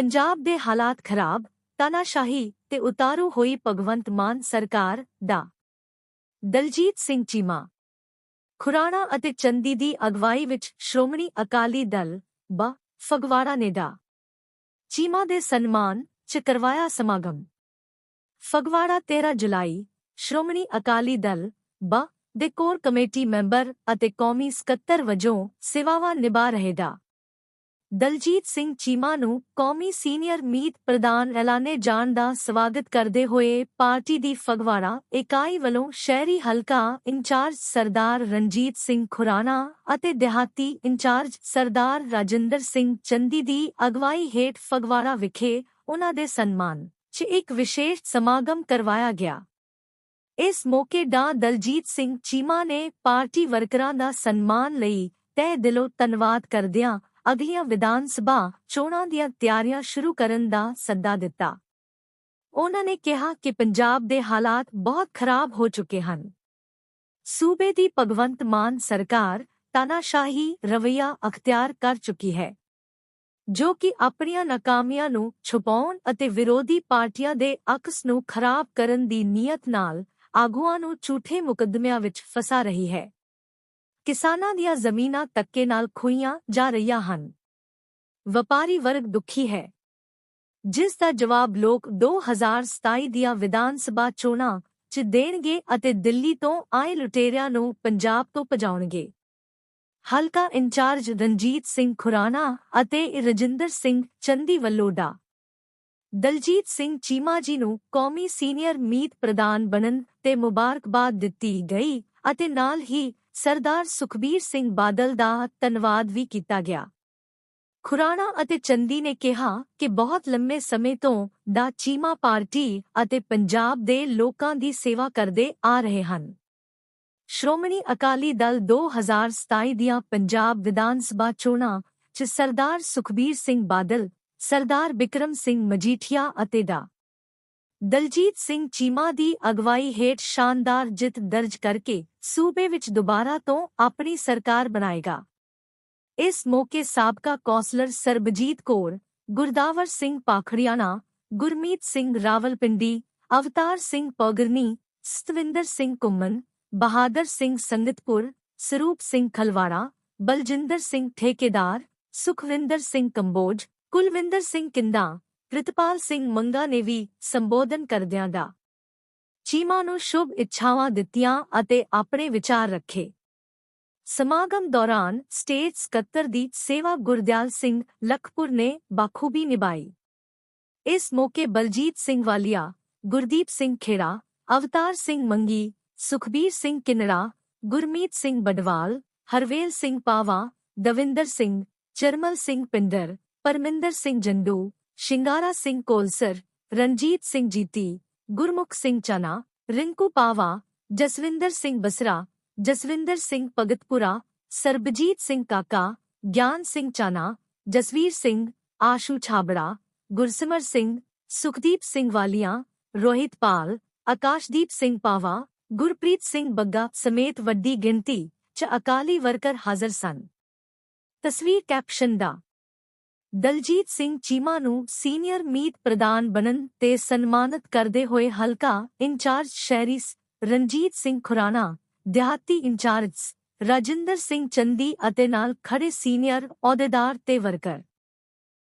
ਪੰਜਾਬ ਦੇ ਹਾਲਾਤ ਖਰਾਬ, ਤਾਨਾਸ਼ਾਹੀ ਤੇ ਉਤਾਰੂ ਹੋਈ ਭਗਵੰਤ ਮਾਨ ਸਰਕਾਰ ਦਾ। ਦਲਜੀਤ ਸਿੰਘ ਚੀਮਾ। ਖੁਰਾਣਾ ਅਤੇ ਚੰਦੀ ਦੀ ਅਗਵਾਈ ਵਿੱਚ ਸ਼੍ਰੋਮਣੀ ਅਕਾਲੀ ਦਲ ਬ ਫਗਵਾੜਾ ਨੇ ਡਾ। ਚੀਮਾ ਦੇ ਸਨਮਾਨ ਚ ਕਰਵਾਇਆ ਸਮਾਗਮ। ਫਗਵਾੜਾ 13 ਜੁਲਾਈ, ਸ਼੍ਰੋਮਣੀ ਅਕਾਲੀ ਦਲ ਬ ਦੇ ਕੋਰ ਕਮੇਟੀ ਮੈਂਬਰ ਅਤੇ ਕੌਮੀ ਸਕੱਤਰ ਵਜੋਂ ਸੇਵਾਵਾਂ ਨਿਭਾ ਰਹੇ ਡਾ। ਦਲਜੀਤ ਸਿੰਘ ਚੀਮਾ ਨੂੰ ਕੌਮੀ ਸੀਨੀਅਰ ਮੀਤ ਪ੍ਰਧਾਨ ਐਲਾਨੇ ਜਾਣ ਦਾ ਸਵਾਗਤ ਕਰਦੇ ਹੋਏ ਪਾਰਟੀ ਦੀ ਫਗਵਾੜਾ, ਇਕਾਈ ਵੱਲੋਂ ਸ਼ਹਿਰੀ ਹਲਕਾ ਇੰਚਾਰਜ ਸਰਦਾਰ ਰਣਜੀਤ ਸਿੰਘ ਖੁਰਾਨਾ ਅਤੇ ਦਿਹਾਤੀ ਇੰਚਾਰਜ ਸਰਦਾਰ ਰਾਜਿੰਦਰ ਸਿੰਘ ਚੰਦੀ ਦੀ ਅਗਵਾਈ ਹੇਠ ਫਗਵਾੜਾ ਵਿਖੇ ਉਨ੍ਹਾਂ ਦੇ ਸਨਮਾਨ 'ਚ ਇੱਕ ਵਿਸ਼ੇਸ਼ ਸਮਾਗਮ ਕਰਵਾਇਆ ਗਿਆ। ਇਸ ਮੌਕੇ ਡਾ ਦਲਜੀਤ ਸਿੰਘ ਚੀਮਾ ਨੇ ਪਾਰਟੀ ਵਰਕਰਾਂ ਦਾ ਸਨਮਾਨ ਲਈ ਤਹਿ ਦਿਲੋਂ ਧੰਨਵਾਦ ਕਰਦਿਆਂ ਅਗਲੀਆਂ ਵਿਧਾਨ ਸਭਾ ਚੋਣਾਂ ਦੀਆਂ ਤਿਆਰੀਆਂ ਸ਼ੁਰੂ ਕਰਨ ਦਾ ਸੱਦਾ ਦਿੱਤਾ। ਉਹਨਾਂ ਨੇ ਕਿਹਾ ਕਿ ਪੰਜਾਬ ਦੇ ਹਾਲਾਤ ਬਹੁਤ ਖਰਾਬ ਹੋ ਚੁੱਕੇ ਹਨ। ਸੂਬੇ ਦੀ ਭਗਵੰਤ ਮਾਨ ਸਰਕਾਰ ਤਾਨਾਸ਼ਾਹੀ ਰਵਈਆ ਅਖਤਿਆਰ ਕਰ ਚੁੱਕੀ ਹੈ, ਜੋ ਕਿ ਆਪਣੀਆਂ ਨਾਕਾਮੀਆਂ ਨੂੰ ਛੁਪਾਉਣ ਅਤੇ ਵਿਰੋਧੀ ਪਾਰਟੀਆਂ ਦੇ ਅਕਸ ਨੂੰ ਖਰਾਬ ਕਰਨ ਦੀ ਨੀਅਤ ਨਾਲ ਆਗੂਆਂ ਨੂੰ ਝੂਠੇ ਮੁਕੱਦਮਿਆਂ ਵਿੱਚ ਫਸਾ ਰਹੀ ਹੈ। ਕਿਸਾਨਾਂ ਦੀਆਂ ਜ਼ਮੀਨਾਂ ਤੱਕੇ ਨਾਲ ਖੋਈਆਂ ਜਾ ਰਹੀਆਂ ਹਨ। ਵਪਾਰੀ ਵਰਗ ਦੁਖੀ ਹੈ। ਜਿਸ ਦਾ ਜਵਾਬ ਲੋਕ 2027 ਦੀਆਂ ਵਿਧਾਨ ਸਭਾ ਚੋਣਾਂ 'ਚ ਦੇਣਗੇ ਅਤੇ ਦਿੱਲੀ ਤੋਂ ਆਏ ਲੁਟੇਰਿਆਂ ਨੂੰ ਪੰਜਾਬ ਤੋਂ ਭਜਾਉਣਗੇ। ਹਲਕਾ ਇੰਚਾਰਜ ਰਣਜੀਤ ਸਿੰਘ ਖੁਰਾਨਾ ਅਤੇ ਰਜਿੰਦਰ ਸਿੰਘ ਚੰਦੀ ਵੱਲੋਂ ਡਾ। ਦਲਜੀਤ ਸਿੰਘ ਚੀਮਾ ਜੀ ਨੂੰ ਕੌਮੀ ਸੀਨੀਅਰ ਮੀਤ ਪ੍ਰਧਾਨ ਬਣਨ ਤੇ ਮੁਬਾਰਕਬਾਦ ਦਿੱਤੀ ਗਈ ਅਤੇ ਨਾਲ ਹੀ ਸਰਦਾਰ ਸੁਖਬੀਰ ਸਿੰਘ ਬਾਦਲ ਦਾ ਧੰਨਵਾਦ ਵੀ ਕੀਤਾ ਗਿਆ। ਖੁਰਾਣਾ ਅਤੇ ਚੰਦੀ ਨੇ ਕਿਹਾ ਕਿ ਬਹੁਤ ਲੰਮੇ ਸਮੇਂ ਤੋਂ ਦਾ ਚੀਮਾ ਪਾਰਟੀ ਅਤੇ ਪੰਜਾਬ ਦੇ ਲੋਕਾਂ ਦੀ ਸੇਵਾ ਕਰਦੇ ਆ ਰਹੇ ਹਨ। ਸ਼੍ਰੋਮਣੀ ਅਕਾਲੀ ਦਲ 2027 ਦੀਆਂ ਪੰਜਾਬ ਵਿਧਾਨ ਸਭਾ ਚੋਣਾਂ 'ਚ ਸਰਦਾਰ ਸੁਖਬੀਰ ਸਿੰਘ ਬਾਦਲ, ਸਰਦਾਰ ਬਿਕਰਮ ਸਿੰਘ ਮਜੀਠੀਆ ਅਤੇ ਡਾ। ਦਲਜੀਤ ਸਿੰਘ ਚੀਮਾ ਦੀ ਅਗਵਾਈ ਹੇਠ ਸ਼ਾਨਦਾਰ ਜਿੱਤ ਦਰਜ ਕਰਕੇ ਸੂਬੇ ਵਿੱਚ ਦੁਬਾਰਾ ਤੋਂ ਆਪਣੀ ਸਰਕਾਰ ਬਣਾਏਗਾ। ਇਸ ਮੌਕੇ ਸਾਬਕਾ ਕੌਂਸਲਰ ਸਰਬਜੀਤ ਕੌਰ, ਗੁਰਦਾਵਰ ਸਿੰਘ ਪਾਖੜਿਆਣਾ, ਗੁਰਮੀਤ ਸਿੰਘ ਰਾਵਲਪਿੰਡੀ, ਅਵਤਾਰ ਸਿੰਘ ਪੌਗਰਨੀ, ਸਤਵਿੰਦਰ ਸਿੰਘ ਕੁੰਮਨ ਬਹਾਦਰ ਸਿੰਘ ਸੰਗਤਪੁਰ, ਸਰੂਪ ਸਿੰਘ ਖਲਵਾੜਾ, ਬਲਜਿੰਦਰ ਸਿੰਘ ਠੇਕੇਦਾਰ, ਸੁਖਵਿੰਦਰ ਸਿੰਘ ਕੰਬੋਜ, ਕੁਲਵਿੰਦਰ ਸਿੰਘ ਕਿੰਦਾ ਪ੍ਰਿਤਪਾਲ ਸਿੰਘ ਮੰਗਾ ਨੇ ਵੀ ਸੰਬੋਧਨ ਕਰਦਿਆਂ ਦਾ। ਚੀਮਾ ਨੂੰ ਸ਼ੁਭ ਇੱਛਾਵਾਂ ਦਿੱਤੀਆਂ ਅਤੇ ਆਪਣੇ ਵਿਚਾਰ ਰੱਖੇ। ਸਮਾਗਮ ਦੌਰਾਨ ਸਟੇਟ ਸਕੱਤਰ ਦੀ ਸੇਵਾ ਗੁਰਦਿਆਲ ਸਿੰਘ ਲਖਪੁਰ ਨੇ ਬਾਖੂਬੀ ਨਿਭਾਈ। ਇਸ ਮੌਕੇ ਬਲਜੀਤ ਸਿੰਘ ਵਾਲੀਆ, ਗੁਰਦੀਪ ਸਿੰਘ ਖੇੜਾ, ਅਵਤਾਰ ਸਿੰਘ ਮੰਗੀ, ਸੁਖਬੀਰ ਸਿੰਘ ਕਿਨੜਾ, ਗੁਰਮੀਤ ਸਿੰਘ ਬਡਵਾਲ, ਹਰਵੇਲ ਸਿੰਘ ਪਾਵਾ, ਦਵਿੰਦਰ ਸਿੰਘ, ਚਰਮਲ ਸਿੰਘ ਪਿੰਦਰ, ਪਰਮਿੰਦਰ ਸਿੰਘ ਜੰਡੂ ਸ਼ਿੰਗਾਰਾ ਸਿੰਘ ਕੋਲਸਰ ਰਣਜੀਤ ਸਿੰਘ ਜੀਤੀ, ਗੁਰਮੁਖ ਸਿੰਘ ਚਨਾ, ਰਿੰਕੂ ਪਾਵਾ, ਜਸਵਿੰਦਰ ਸਿੰਘ ਬਸਰਾ, ਜਸਵਿੰਦਰ ਸਿੰਘ ਭਗਤਪੁਰਾ, ਸਰਬਜੀਤ ਸਿੰਘ ਕਾਕਾ, ਗਿਆਨ ਸਿੰਘ ਚਾਨਾ, ਜਸਵੀਰ ਸਿੰਘ, ਆਸ਼ੂ ਛਾਬੜਾ, ਗੁਰਸਿਮਰ ਸਿੰਘ, ਸੁਖਦੀਪ ਸਿੰਘ ਵਾਲੀਆਂ, ਰੋਹਿਤ ਪਾਲ, ਆਕਾਸ਼ਦੀਪ ਸਿੰਘ ਪਾਵਾ, ਗੁਰਪ੍ਰੀਤ ਸਿੰਘ ਬੱਗਾ ਸਮੇਤ ਵੱਡੀ ਗਿਣਤੀ 'ਚ ਅਕਾਲੀ ਵਰਕਰ ਹਾਜ਼ਰ ਸਨ। ਤਸਵੀਰ ਕੈਪਸ਼ਨ ਦਾ ਦਲਜੀਤ ਸਿੰਘ ਚੀਮਾ ਨੂੰ ਸੀਨੀਅਰ ਮੀਤ ਪ੍ਰਧਾਨ ਬਣਨ ਤੇ ਸਨਮਾਨਿਤ ਕਰਦੇ ਹੋਏ ਹਲਕਾ ਇੰਚਾਰਜ ਸ਼ਹਿਰੀ ਰਣਜੀਤ ਸਿੰਘ ਖੁਰਾਣਾ, ਦਿਹਾਤੀ ਇੰਚਾਰਜ ਰਾਜਿੰਦਰ ਸਿੰਘ ਚੰਦੀ ਅਤੇ ਨਾਲ ਖੜੇ ਸੀਨੀਅਰ ਅਹੁਦੇਦਾਰ ਤੇ ਵਰਕਰ।